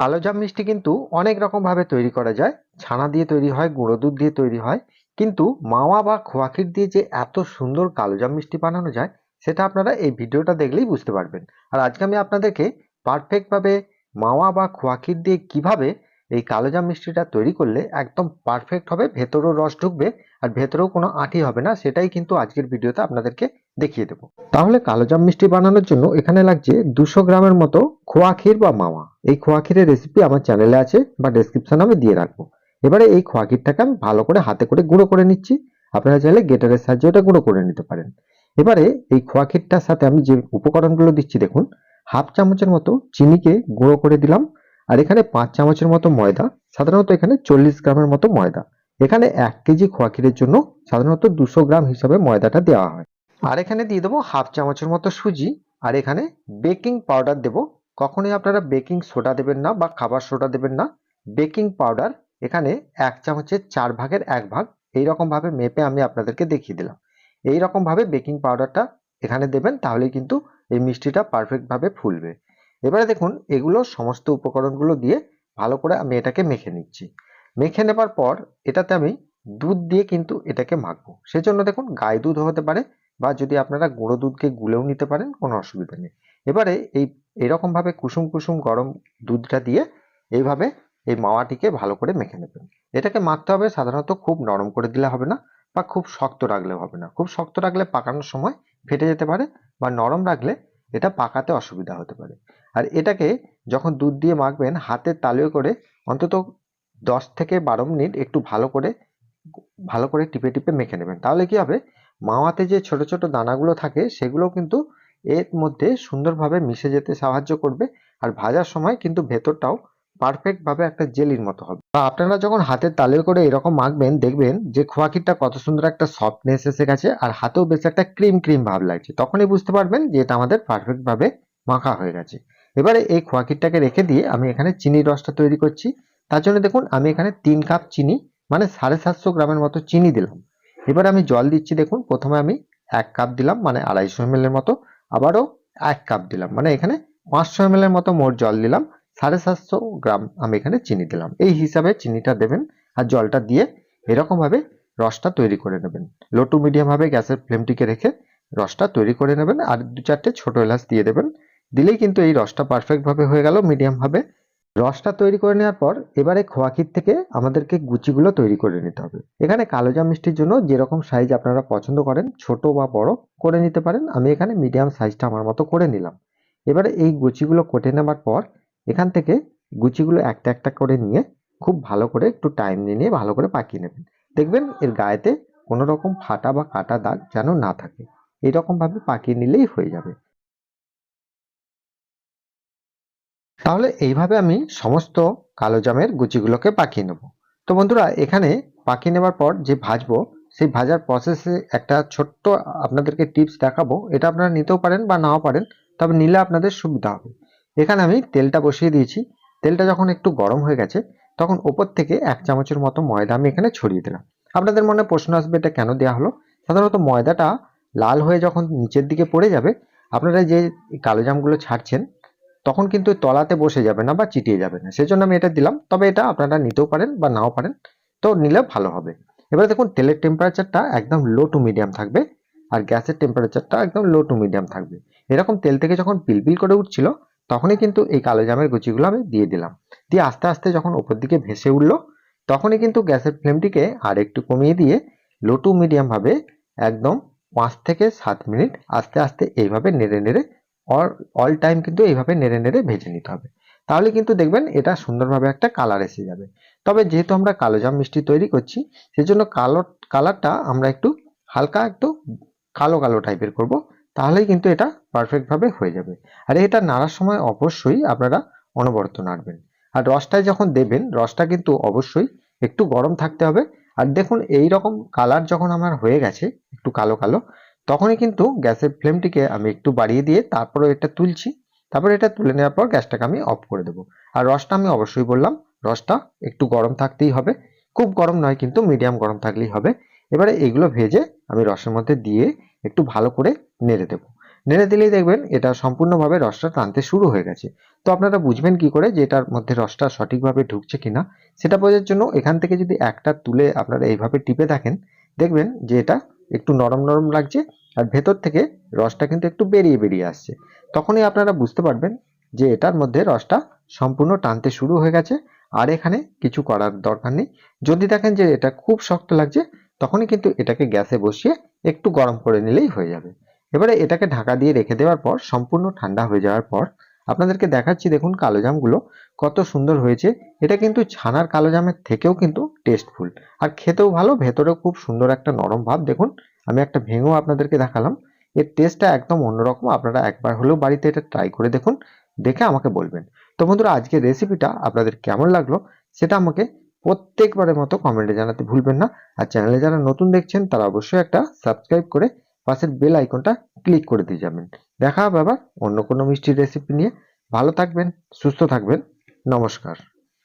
কালোজাম মিষ্টি কিন্তু অনেক রকম ভাবে তৈরি করা যায়। ছানা দিয়ে তৈরি হয়, গুঁড়ো দুধ দিয়ে তৈরি হয়। কিন্তু মাওয়া বা খোয়া ক্ষীর দিয়ে যে এত সুন্দর কালোজাম মিষ্টি বানানো যায়, সেটা আপনারা এই ভিডিওটা দেখলেই বুঝতে পারবেন। আর আজকে আমি আপনাদেরকে পারফেক্টভাবে মাওয়া বা খোয়া ক্ষীর দিয়ে কীভাবে এই কালোজাম মিষ্টিটা তৈরি করলে একদম পারফেক্ট হবে, ভেতরেও রস ঢুকবে আর ভেতরেও কোনো আঁটি হবে না, সেটাই কিন্তু আজকের ভিডিওতে আপনাদেরকে দেখিয়ে দেবো। তাহলে কালোজাম মিষ্টি বানানোর জন্য এখানে লাগছে দুশো গ্রামের মতো খোয়া ক্ষীর বা মাওয়া। এই খোয়া ক্ষীরের রেসিপি আমার চ্যানেলে আছে বা ডেসক্রিপশনে আমি দিয়ে রাখব। এবারে এই খোয়া ক্ষীরটাকে আমি ভালো করে হাতে করে গুঁড়ো করে নিচ্ছি। আপনারা চাইলে গেটারের সাহায্যে ওটা গুঁড়ো করে নিতে পারেন। এবারে এই খোয়া ক্ষীরটার সাথে আমি যে উপকরণগুলো দিচ্ছি দেখুন, হাফ চামচের মতো চিনিকে গুঁড়ো করে দিলাম। আর এখানে পাঁচ চামচের মতো ময়দা, সাধারণত এখানে চল্লিশ গ্রামের মতো ময়দা। এখানে এক কেজি খোয়া ক্ষীরের জন্য সাধারণত দুশো গ্রাম হিসাবে ময়দাটা দেওয়া হয়। আর এখানে দিয়ে দেবো হাফ চামচের মতো সুজি। আর এখানে বেকিং পাউডার দেবো। কখনোই আপনারা বেকিং সোডা দেবেন না বা খাবার সোডা দেবেন না। বেকিং পাউডার এখানে এক চামচের চার ভাগের এক ভাগ এই রকম ভাবে মেপে আমি আপনাদেরকে দেখিয়ে দিলাম। এই রকম ভাবে বেকিং পাউডারটা এখানে দেবেন, তাহলেই কিন্তু এই মিষ্টিটা পারফেক্ট ভাবে ফুলবে। এবারে দেখুন, এগুলো সমস্ত উপকরণগুলো দিয়ে ভালো করে আমি এটাকে মেখে নিচ্ছি। মেখে নেবার পর এটাতে আমি দুধ দিয়ে কিন্তু এটাকে মাখবো। সেজন্য দেখুন, গায়ে দুধ হতে পারে বা যদি আপনারা গুঁড়ো দুধকে গুলেও নিতে পারেন, কোনো অসুবিধা নেই। এবারে এই, এরকমভাবে কুসুম কুসুম গরম দুধটা দিয়ে এইভাবে এই মাওয়াটিকে ভালো করে মেখে নেবেন। এটাকে মাখতে হবে সাধারণত খুব নরম করে দিলে হবে না বা খুব শক্ত রাখলেও হবে না। খুব শক্ত রাখলে পাকানোর সময় ফেটে যেতে পারে বা নরম রাখলে এটা পাকাতে অসুবিধা হতে পারে। আর এটাকে যখন দুধ দিয়ে মাখবেন হাতের তালুয়ে করে অন্তত দশ থেকে বারো মিনিট একটু ভালো করে ভালো করে টিপে টিপে মেখে নেবেন। তাহলে কি হবে? মাওয়াতে যে ছোট ছোট দানাগুলো থাকে, সেগুলো কিন্তু এর মধ্যে সুন্দরভাবে মিশে যেতে সাহায্য করবে আর ভাজার সময় কিন্তু ভেতরটাও পারফেক্ট ভাবে একটা জেলির মতো হবে। বা আপনারা যখন হাতের তালে করে এরকম মাখবেন, দেখবেন যে খোয়া ক্ষীরটা কত সুন্দর একটা সফটনেস এসে গেছে আর হাতেও বেশ একটা ক্রিম ক্রিম ভাব লাগছে। তখনই বুঝতে পারবেন যে এটা আমাদের পারফেক্ট ভাবে মাখা হয়ে গেছে। এবারে এই খোয়া ক্ষীরটাকে রেখে দিয়ে আমি এখানে চিনির রসটা তৈরি করছি। তার জন্য দেখুন, আমি এখানে তিন কাপ চিনি মানে সাড়ে সাতশো গ্রামের মতো চিনি দিলাম। এবার আমি জল দিচ্ছি, দেখুন, প্রথমে আমি এক কাপ দিলাম মানে আড়াইশো এম মতো। আবারও এক কাপ দিলাম মানে এখানে পাঁচশো এম এর মতো মোট জল দিলাম, সাড়ে সাতশো গ্রাম আমি এখানে চিনি দিলাম। এই হিসাবে চিনিটা দেবেন আর জলটা দিয়ে এরকম ভাবে রসটা তৈরি করে নেবেন। লো টু মিডিয়াম ভাবে গ্যাসের ফ্লেমটিকে রেখে রসটা তৈরি করে নেবেন আর দু চারটে ছোট এলাচ দিয়ে দেবেন। দিলেই কিন্তু এই রসটা পারফেক্ট ভাবে হয়ে গেল মিডিয়াম ভাবে রসটা তৈরি করে নেওয়ার পর এবারে খোয়া ক্ষীর থেকে আমাদেরকে গুচিগুলো তৈরি করে নিতে হবে। এখানে কালোজাম মিষ্টির জন্য যেরকম সাইজ আপনারা পছন্দ করেন, ছোট বা বড় করে নিতে পারেন। আমি এখানে মিডিয়াম সাইজটা আমার মতো করে নিলাম। এবারে এই গুচিগুলো কেটে নেবার পর এখান থেকে গুচিগুলো একটা একটা করে নিয়ে খুব ভালো করে একটু টাইম নিয়ে নিয়ে ভালো করে পাকিয়ে নেবেন। দেখবেন এর গায়েতে কোনো রকম ফাটা বা কাটা দাগ যেন না থাকে। এরকম ভাবে পাকিয়ে নিলেই হয়ে যাবে। তাহলে এইভাবে আমি সমস্ত কালো জামের গুচিগুলোকে পাকিয়ে নেব। তো বন্ধুরা, এখানে পাকিয়ে নেবার পর যে ভাজবো, সেই ভাজার প্রসেসে একটা ছোট্ট আপনাদেরকে টিপস দেখাবো। এটা আপনারা নিতেও পারেন বা নাও পারেন, তবে নিলে আপনাদের সুবিধা হবে। এখানে আমি তেলটা বসিয়ে দিয়েছি। তেলটা যখন একটু গরম হয়ে গেছে, তখন ওপর থেকে এক চামচের মতো ময়দা আমি এখানে ছড়িয়ে দিলাম। আপনাদের মনে প্রশ্ন আসবে, এটা কেন দেওয়া হলো? সাধারণত ময়দাটা লাল হয়ে যখন নিচের দিকে পড়ে যাবে, আপনারা যে কালো জামগুলো ছাড়ছেন তখন কিন্তু তলাতে বসে যাবে না বা চিটিয়ে যাবে না। সেজন্য আমি এটা দিলাম। তবে এটা আপনারা নিতেও পারেন বা নাও পারেন। তো নিলে ভালো হবে। এবারে দেখুন, তেলের টেম্পারেচারটা একদম লো টু মিডিয়াম থাকবে আর গ্যাসের টেম্পারেচারটা একদম লো টু মিডিয়াম থাকবে। এরকম তেল থেকে যখন পিলপিল করে উঠছিল, তখনই কিন্তু এই কালো জামের গুচিগুলো আমি দিয়ে দিলাম। দিয়ে আস্তে আস্তে যখন ওপর দিকে ভেসে উঠল, তখনই কিন্তু গ্যাসের ফ্লেমটিকে আর একটু কমিয়ে দিয়ে লো টু মিডিয়াম ভাবে একদম পাঁচ থেকে সাত মিনিট আস্তে আস্তে এইভাবে নেড়ে নেড়ে অল টাইম কিন্তু এইভাবে নেড়ে নেড়ে ভেজে নিতে হবে। তাহলে কিন্তু দেখবেন এটা সুন্দরভাবে একটা কালার এসে যাবে। তবে যেহেতু আমরা কালো জাম মিষ্টি তৈরি করছি, সেজন্য কালো কালারটা আমরা একটু হালকা একটু কালো কালো টাইপের করব, তাহলেই কিন্তু এটা পারফেক্টভাবে হয়ে যাবে। আর এটা নাড়ার সময় অবশ্যই আপনারা অনবরত নাড়বেন। আর রসটায় যখন দেবেন, রসটা কিন্তু অবশ্যই একটু গরম থাকতে হবে। আর দেখুন এই রকম কালার যখন আমার হয়ে গেছে, একটু কালো কালো তখনই কিন্তু গ্যাসের ফ্লেমটিকে আমি একটু বাড়িয়ে দিয়ে তারপরে এটা তুলছি। তারপরে এটা তুলে নেওয়ার পর গ্যাসটাকে আমি অফ করে দেবো। আর রসটা আমি অবশ্যই বললাম, রসটা একটু গরম থাকতেই হবে। খুব গরম নয় কিন্তু মিডিয়াম গরম থাকলেই হবে। এবারে এগুলো ভেজে আমি রসের মধ্যে দিয়ে একটু ভালো করে নেড়ে দেবো। নেড়ে দিলেই দেখবেন এটা সম্পূর্ণভাবে রসটা টানতে শুরু হয়ে গেছে। তো আপনারা বুঝবেন কি করে যে এটার মধ্যে রসটা সঠিকভাবে ঢুকছে কিনা? সেটা বোঝার জন্য এখান থেকে যদি একটা তুলে আপনারা এইভাবে টিপে থাকেন, দেখবেন যে এটা একটু নরম নরম লাগছে আর ভেতর থেকে রসটা কিন্তু একটু বেরিয়ে বেরিয়ে আসছে। তখনই আপনারা বুঝতে পারবেন যে এটার মধ্যে রসটা সম্পূর্ণ টানতে শুরু হয়ে গেছে আর এখানে কিছু করার দরকার নেই। যদি দেখেন যে এটা খুব শক্ত লাগছে, তখনই কিন্তু এটাকে গ্যাসে বসিয়ে একটু গরম করে নিলেই হয়ে যাবে। এবারে এটাকে ঢাকা দিয়ে রেখে দেওয়ার পর, সম্পূর্ণ ঠান্ডা হয়ে যাওয়ার পর আপনাদেরকে দেখাচ্ছি দেখুন কালোজামগুলো কত সুন্দর হয়েছে। এটা কিন্তু ছানার কালোজামের থেকেও কিন্তু টেস্টফুল আর খেতেও ভালো, ভেতরেও খুব সুন্দর একটা নরম ভাব। দেখুন, আমি একটা ভেঙেও আপনাদেরকে দেখালাম। এর টেস্টটা একদম অন্যরকম। আপনারা একবার হলেও বাড়িতে এটা ট্রাই করে দেখুন, দেখে আমাকে বলবেন। তো বন্ধুরা, আজকের রেসিপিটা আপনাদের কেমন লাগল সেটা আমাকে প্রত্যেকবারের মতো কমেন্টে জানাতে ভুলবেন না। আর চ্যানেলে যারা নতুন দেখছেন, তারা অবশ্যই একটা সাবস্ক্রাইব করে পাশের বেল আইকনটা ক্লিক করে দিয়ে যাবেন। দেখা হবে আবার অন্য কোনো মিষ্টির রেসিপি নিয়ে। ভালো থাকবেন, সুস্থ থাকবেন। নমস্কার।